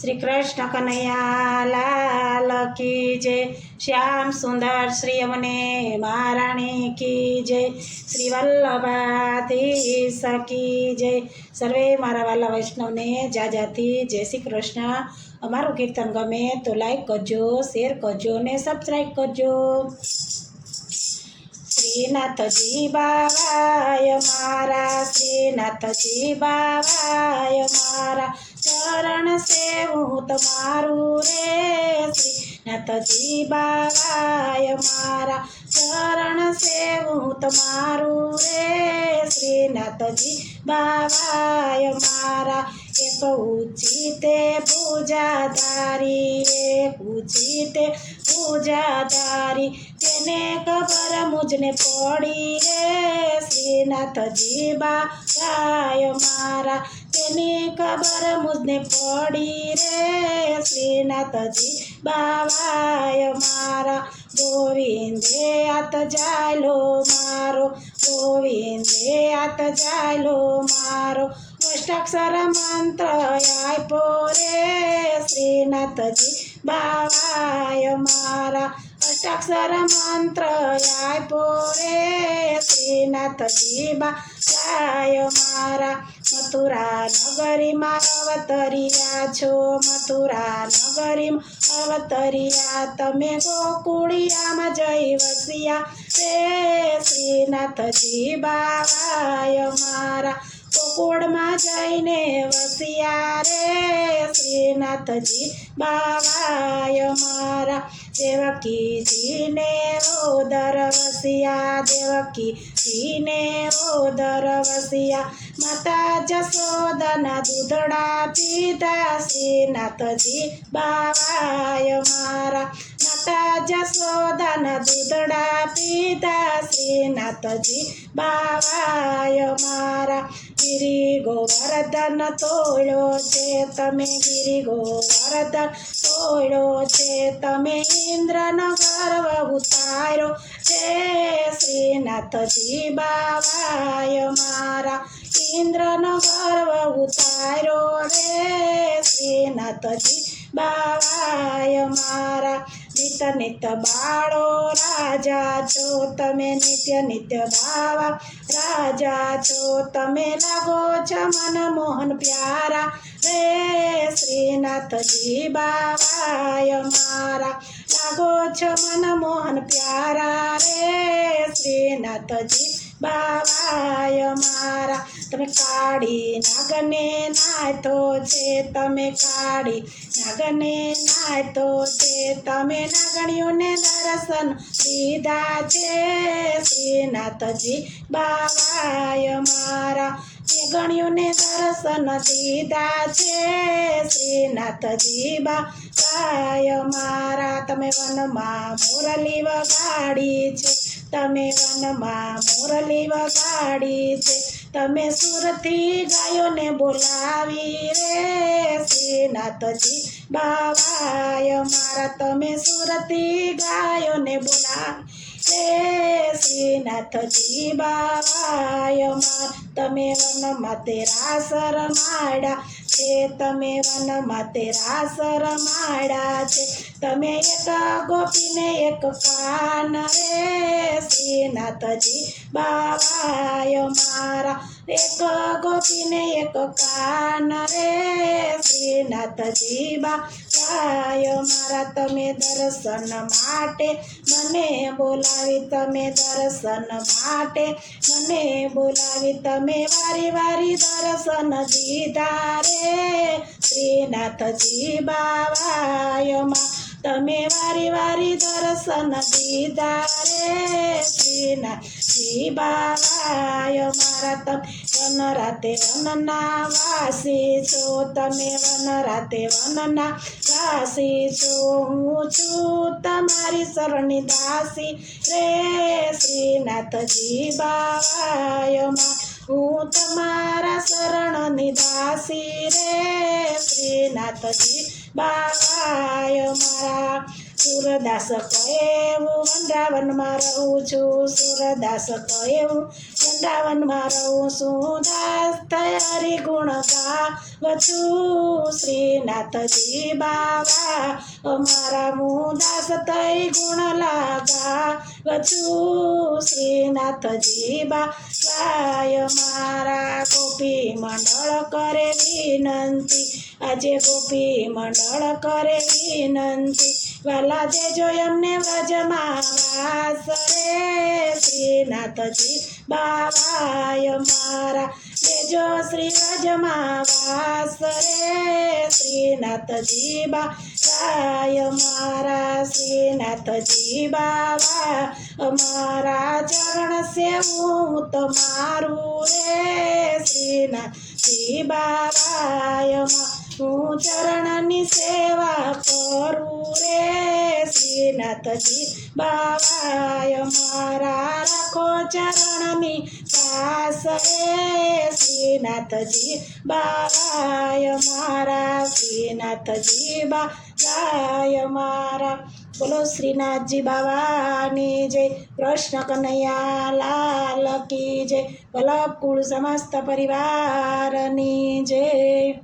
શ્રી કૃષ્ણ કનૈયા લાલ કી જય. શ્યામ સુંદર શ્રી અમને મહારાણી કી જય. શ્રી વલ્લભાધીશ સકી જય. સર્વે મારા વાલા વૈષ્ણવને જાજાથી જય શ્રી કૃષ્ણ. અમારું કીર્તન ગમે તો લાઈક કરજો શેર કરજો ને સબસ્ક્રાઈબ કરજો. શ્રીનાથજી બાવાય મારા, શ્રીનાથજી બાવાય મારા. ચરણ સેવું તમારું રે શ્રીનાથજી બાવાય. મારા ચરણ સેવું તમારું રે શ્રીનાથજી બાવાય. મારા એક ઉચિતે પૂજાધારી એક ઉચિતે પૂજાધારી તેને ખબર મુજને પડી રે શ્રીનાથજી બાવાય. મારા તેને ખબર મુજને પડી રે, શ્રીનાથજી બાવાય મારા. ગોવિંદે આત જાયલો મારો, ગોવિંદે આત જાયલો મારો. અષ્ટાક્ષર મંત્ર આપ્યો રે, શ્રીનાથજી બાવાય મારા. અષ્ટાક્ષર મંત્ર આપ્યો રે શ્રીનાથજી બાવાય મારા મથુરા નગરીમાં અવતરિયા છો મથુરા નગરીમાં અવતરિયા તમે ગોકુળિયામાં જઈ વસિયા રે શ્રીનાથજી બાવાય મારા ગોકુળમાં જઈને વસિયા રે શ્રીનાથજી બાવાય મારા દેવકીજીને ઓદર વસ્યા દેવકીજીને ઓ દરવસિયા. માતા જશોદના દૂધડા પીધા શ્રીનાથજી, બાવાય મારા માતા જશોદાના દૂધડા પીતા શ્રીનાથજી બાવાય મારા. ગિરી ગોવર્ધન તોડ્યો છે તમે ગિરી ગોવર્ધન તોડ્યો છે તમે ઇન્દ્રનો ગર્વ ઉતાર્યો છે શ્રીનાથજી બાવાય મારા. ઇન્દ્રનો ગર્વ ઉતાર્યો રે શ્રીનાથજી બાવાય મારા. નિત્ય નિત્ય બાળો રાજા છો તમે નિત્ય નિત્ય બાવા, રાજા છો તમે લાગો છો મન મોહન પ્યારા, રે શ્રીનાથજી બાવાય મારા, લાગો છો મન મોહન પ્યારા, રે શ્રીનાથજી બાવાય મારા. તમે કાળી નાગને નાયતો છે તમે કાળી નાગને નાયતો છે તમે નાગણીઓને દર્શન દીધા છે. શ્રીનાથજી બાવાય મારા ગણ્યુંને દર્શન દીધા છે. શ્રીનાથજી બાવાય મારા, તમે વનમાં મોરલી વગાડી છે. તમે વનમાં મોરલી વગાડી છે. તમે સુરતી ગાયોને બોલાવી રે, શ્રીનાથજી બાવાય. મારા તમે સુરતી ગાયોને બોલાવી રે, શ્રીનાથજી બાવાય. માર તમે વનમાં તેરા શરમાડા છે તમે વનમાં તેરા શરમાડા છે તમે એક ગોપીને એક કાન રે. શ્રીનાથજી બાવાય મારા, એક ગોપીને એક કાન રે. શ્રીનાથજી બાવાય મારા, તમે દર્શન માટે મને બોલાવી, તમે દર્શન માટે મને બોલાવી, તમે વારી વારી દર્શન દીધા રે શ્રીનાથજી બાવાયમાં તમે વારી વારી દર્શન દીધા રે શ્રીનાથજી બાવાય મારા તમે વન રાતે વનના વાસી છો. તમે વન રાતે વનના વાસી છો. હું છું તમારી શરણી દાસી રે. શ્રીનાથજી બાવાય મા હું તમારા શરણની દાસી રે. શ્રીનાથજી બાવાય મારા સુરદાસ કહે હું વૃંદાવનમાં રહું છું. સુરદાસ કહેવું, વૃંદાવનમાં રહું છું. દાસ તૈયારી ગુણ ગાવછું શ્રીનાથજી બાવા અમારા હું દાસ તય ગુણ લાગાવછું શ્રીનાથજી બાવાય મારા ગોપી મંડળ કરે વિનંતી. આજે ગોપી મંડળ કરે વિનંતી. વાલા દેજો એમને વ્રજમાં વાસ રે શ્રીનાથજી બાવાય મારા દેજો શ્રી વ્રજમાં વાસ રે શ્રીનાથજી બાય મારા શ્રીનાથજી બાવા, અમારા ચરણ સેવું તમારું રે શ્રીનાથજી બાવાય, હું ચરણની સેવા કરું રે શ્રીનાથજી બાવાય, મારા રાખો ચરણની રે શ્રીનાથજી બાય મારા, શ્રીનાથજી બાવાય મારા. બોલો શ્રીનાથજી બાવાની જય, કૃષ્ણ કનૈયા લાલ કી જય, વલ્લભ કુળ સમસ્ત પરિવારની જય.